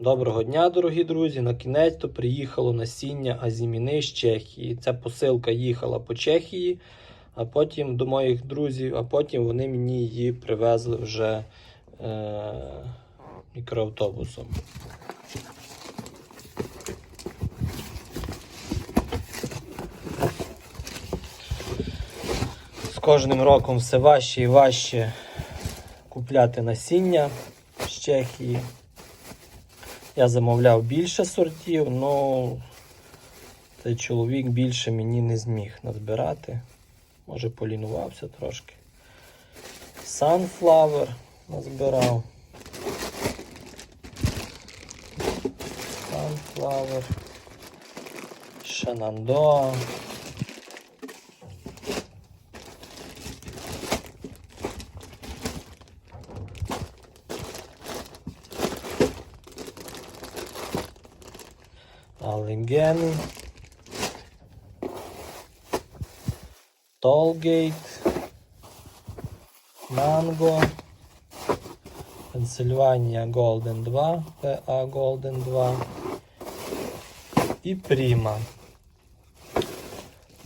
Доброго дня, дорогі друзі! На кінець то приїхало насіння азіміни з Чехії. Ця посилка їхала по Чехії, а потім до моїх друзів, а потім вони мені її привезли вже е- мікроавтобусом. З кожним роком все важче і важче купляти насіння з Чехії. Я замовляв більше сортів, але цей чоловік більше мені не зміг назбирати. Може полінувався трошки. Sunflower назбирав. Sunflower. Shenandoah. Allegheny, Tollgate, Mango, Pennsylvania Golden 2, PA Golden 2 і Prima.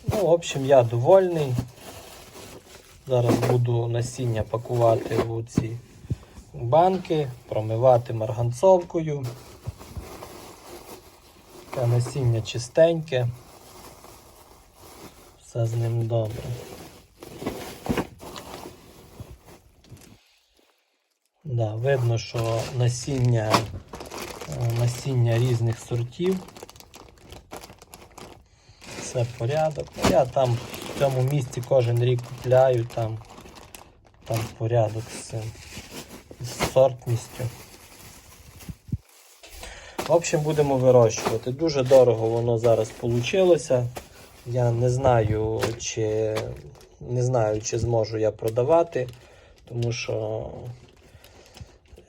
Ну, в общем, я довольний. Зараз буду насіння пакувати у ці банки, промивати марганцовкою. Таке насіння чистеньке. Все з ним добре. Да, видно, що насіння, е, насіння різних сортів. Все порядок. Ну, Я там в цьому місці кожен рік купляю, там, там порядок з з сортністю. В общем, будемо вирощувати. Дуже дорого воно зараз вийшло. Я не знаю, чи не знаю, чи зможу я продавати, тому що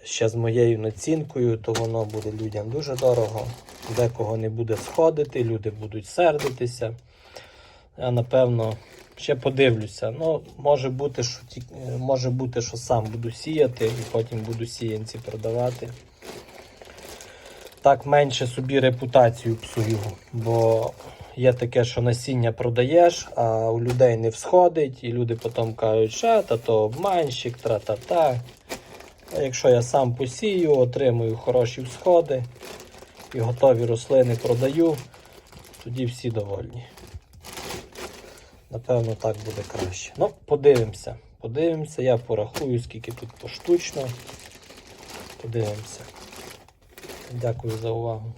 ще з моєю націнкою, то воно буде людям дуже дорого. Декого не буде сходити, люди будуть сердитися. Я напевно ще подивлюся. Ну, може бути, що може бути, що сам буду сіяти і потім буду сіянці продавати так менше собі репутацію псую. Бо є таке, що насіння продаєш, а у людей не всходить, і люди потім кажуть, що та то обманщик, тра-та-та. А якщо я сам посію, отримую хороші всходи і готові рослини продаю, тоді всі довольні. Напевно, так буде краще. Ну, подивимося. Подивимося, я порахую, скільки тут поштучно. Подивимося. Дякую за увагу.